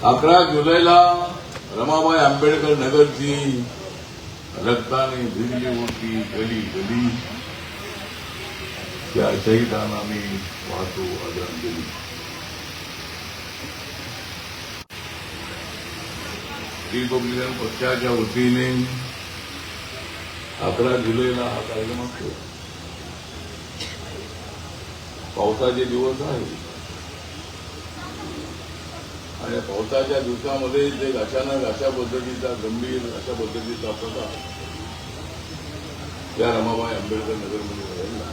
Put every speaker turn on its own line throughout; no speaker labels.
अकरा जुलैला रमाबाई आंबेडकर नगरची रक्ताने भिजली होती गली गली त्या शहीदांना मी वाहतो आदरांजली रिपब्लिकन पक्षाच्या वतीने अकरा जुलैला हा कार्यक्रम असतो पावसाचे दिवस आहे आणि पावसाच्या दिवसामध्ये जे अचानक अशा पद्धतीचा गंभीर अशा पद्धतीचा प्रकार त्या रमाबाई आंबेडकर नगरमध्ये घडला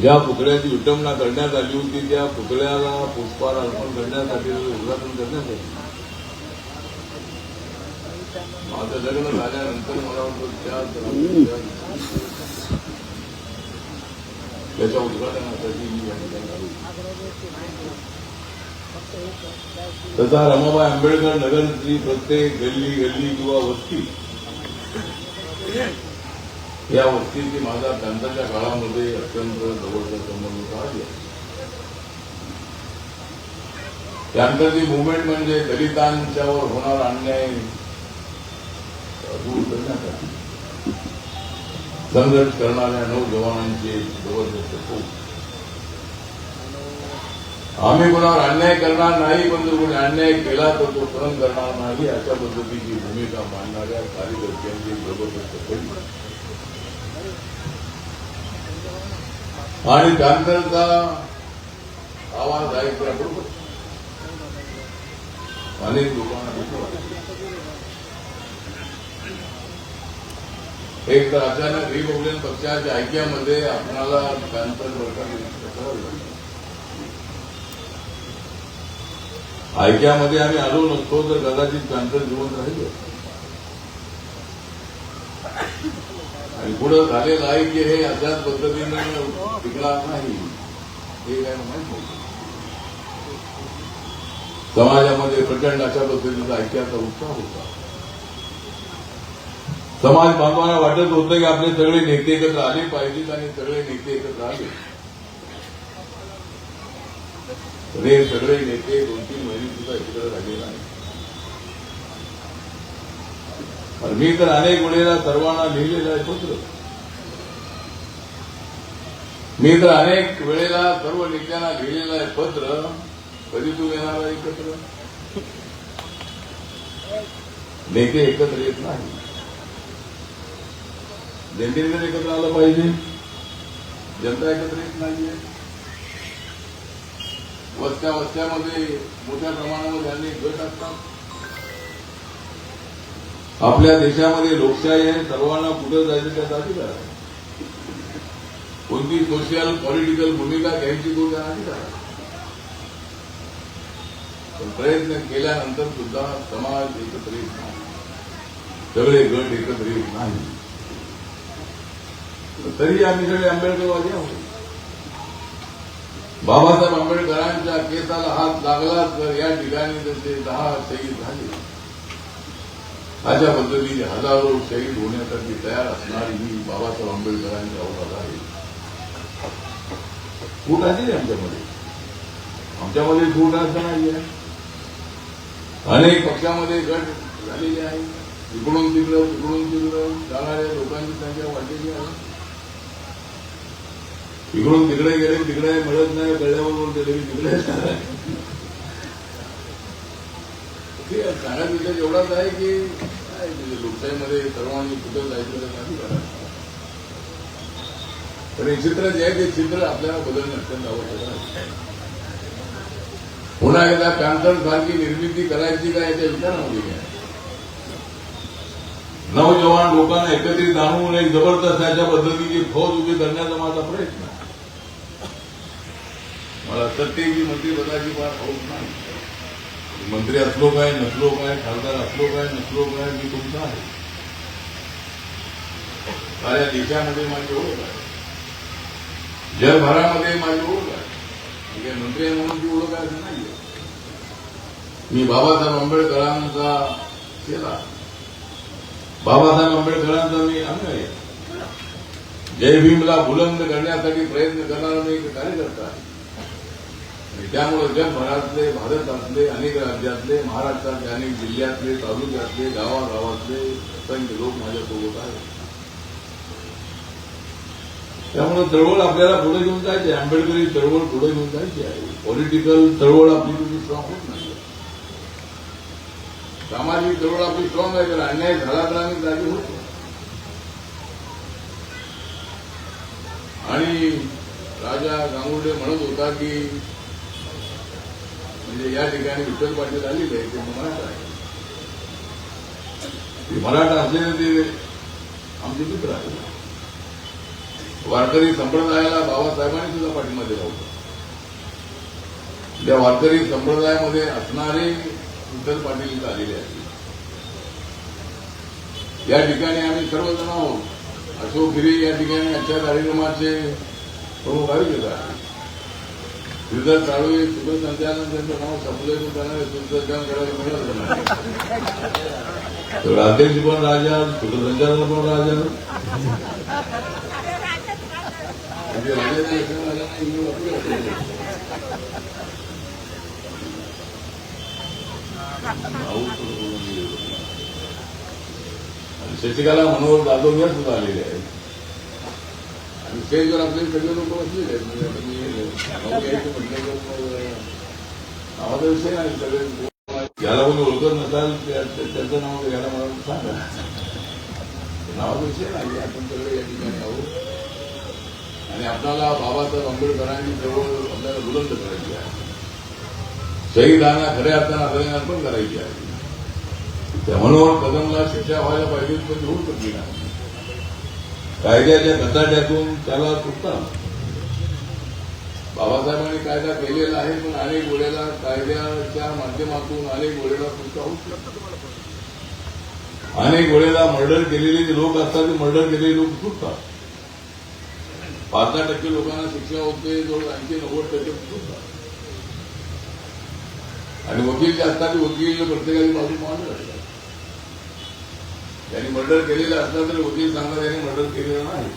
ज्या पुतळ्याची विटंबना करण्यात आली होती त्या पुतळ्याला पुष्पहार अर्पण करण्यासाठी उद्घाटन करण्यात आले. माझं लग्न झाल्यानंतर मला वाटतं त्या त्याच्या उद्घाटनासाठी मी या ठिकाणी तसा रमाबाई आंबेडकर नगरची प्रत्येक गल्ली गल्ली किंवा वस्ती या वस्तीची माझा त्यांच्या काळामध्ये अत्यंत जवळचा संबंध आहे त्यानंतरची मुवमेंट म्हणजे दलितांच्यावर होणारा अन्याय दूर करण्यासाठी. संघर्ष करणाऱ्या नऊ जवानांचे जबरदस्त फौज. आम्ही कोणावर अन्याय करणार नाही पण जर कोणी अन्याय केला तर तो सहन करणार नाही. अशा पद्धतीची भूमिका मांडणाऱ्या कार्यकर्त्यांची जबरदस्त फौज. आणि त्यानंतरचा आवाज ऐकल्याबरोबर अनेक लोकांना भीती वाटते. एक तर अचानक रिपब्लिकन पक्षाच्या ऐक्यामध्ये आपणाला कॅन्सर बरकार ऐक्यामध्ये आम्ही आलो नसतो तर कदाचित कॅन्सर जिवंत राहिलो. आणि पुढे झालेलं आहे की हे अशाच पद्धतीने टिकणार नाही. हे काय माहीत समाजामध्ये प्रचंड अशा पद्धतीचा ऐक्याचा उत्साह होता. समाज बांधवांना वाटत होतं की आपले सगळे नेते एकत्र आले पाहिजेत आणि सगळे नेते एकत्र आले. हे सगळे नेते दोन तीन महिने सुद्धा एकत्र झाले नाही. पण मी तर अनेक वेळेला सर्वांना लिहिलेलं आहे पत्र. मी तर अनेक वेळेला सर्व नेत्यांना लिहिलेलं आहे पत्र. कधी तू येणार एकत्र? नेते एकत्र येत नाही जनतेने एकत्र आलं पाहिजे जनता एकत्र येत नाहीये वस्त्या वस्त्यामध्ये मोठ्या प्रमाणामध्ये अनेक गट असतात आपल्या देशामध्ये लोकशाही आहे सर्वांना कुठं जायचं त्याचा अधिकार आहे कोणती सोशल पॉलिटिकल भूमिका घ्यायची तो त्या अधिकार आहे पण प्रयत्न केल्यानंतर सुद्धा समाज एकत्र येत नाही। सगळे गट एकत्र येत नाही। तरी आम्ही सगळे आंबेडकरवादी आहोत. बाबासाहेब आंबेडकरांच्या केसाला हात लागला तर या ठिकाणी त्याचे दहा शहीद झाले. अशा पद्धतीने हजारो शहीद होण्यासाठी तयार असणारी ही बाबासाहेब आंबेडकरांची अवघात आहे. फूट आली आमच्यामध्ये. आमच्यामध्ये फूट असं नाही आहे. अनेक पक्षामध्ये गट झालेले आहे इकडून तिकडं तिकडून तिकडं जाणाऱ्या लोकांची संख्या वाढलेली आहे. इकडून तिकडे गेले तिकडे मिळत नाही कळल्याबरोबर गेले तिकडे कारण सांगायचं विषय एवढाच आहे की काय लोकशाहीमध्ये सर्वांनी कुठं जायचं नाही. पण हे चित्र जे आहे ते चित्र आपल्याला बदलणे अत्यंत आवश्यक आहे. पुन्हा एकदा पॅन्थर सारखी निर्मिती करायची का याच्या विचारामध्ये घ्या नवजवान लोकांना एकत्रित आणून एक जबरदस्त अशा पद्धतीची फौज उभी करण्याचा माझा प्रयत्न आहे. मला सत्तेची मंत्रिपदाची फार हौस नाही. मंत्री असलो काय नसलो काय खासदार असलो काय नसलो काय मी तुमचा आहे. साऱ्या देशामध्ये माझी ओळख आहे. जगभरामध्ये माझी ओळख आहे. काय मंत्री आहे म्हणून ती ओळख आहे असं नाही? मी बाबासाहेब आंबेडकरांचा केला बाबासाहेब आंबेडकरांचा मी अंग आहे. जय भीमला बुलंद करण्यासाठी प्रयत्न करणारा मी एक कार्यकर्ता आहे. त्यामुळे जगभरातले भारतातले अनेक राज्यातले महाराष्ट्रातले अनेक जिल्ह्यातले तालुक्यातले गावागावातले असंख्य लोक माझ्यासोबत आहेत. त्यामुळे चळवळ आपल्याला पुढे घेऊन जायची आंबेडकरी चळवळ पुढे घेऊन जायची आहे. पॉलिटिकल चळवळ आपली तुम्ही स्ट्रॉंग होत नाही. सामाजिक चळवळ आपली स्ट्रॉंग आहे तर अन्याय झाला तर आम्ही जागी होतो आणि राजा गांगुर्डे म्हणत होता की म्हणजे या ठिकाणी विठ्ठल पाटील आलेले आहे ते मराठा आहे ते मराठा असलेले ते आमचे मित्र आहेत. वारकरी संप्रदायाला बाबासाहेबांनी सुद्धा पाठिंबा दिला होता त्या वारकरी संप्रदायामध्ये असणारे विठ्ठल पाटील इथं आलेले आहेत. या ठिकाणी आम्ही सर्वजण आहोत. अशोक गिरी या ठिकाणी आजच्या कार्यक्रमाचे प्रमुख आयोजक आहेत. श्रीधर साळवे सूत्रसंचालन त्यांचं नाव संपलं त्यांना सूत्रसंचालन करायला मिळालं नाही? तर अध्यक्ष पण राजा सूत्रसंचालन पण राजा. म्हणजे म्हणजे- शशिकला मनोहर जाधव या सुद्धा आलेले आहेत. आणि स्टेजवर आपले सगळे लोक बसलेले आहेत म्हणजे आता मी नाव घ्यायचं म्हटलं तर मग नावाचा विषय नाही सगळे. याला कोणी ओळखत नसाल त्या- त्या- त्याचं नाव घ्यायला मला सांगा नावाचा विषय नाही आपण सगळे या ठिकाणी आहोत. आणि आपल्याला बाबासाहेब आंबेडकरांची जवळ आपल्याला बुलंद करायची आहे. शहीदांना खऱ्या अर्थानं अभिनंदन पण करायची आहे. त्या मनोहर कदमला शिक्षा व्हायला पाहिजे पण होऊ शकली नाही. कायद्याच्या कचाट्यातून त्याला सुटता बाबासाहेबांनी कायदा केलेला आहे पण अनेक वेळेला कायद्याच्या माध्यमातून अनेक वेळेला सुटका होऊ शकते. अनेक वेळेला मर्डर केलेले जे लोक असतात ते मर्डर केलेले लोक सुटतात. पाच दहा टक्के लोकांना शिक्षा होते जवळ ऐंशी नव्वद टक्के सुटतात. आणि वकील जे असतात ते वकील प्रत्येकाची बाजू मांडत असतात. त्यांनी मर्डर केलेलं असलं तरी वकील सांगतात त्यांनी मर्डर केलेलं नाही.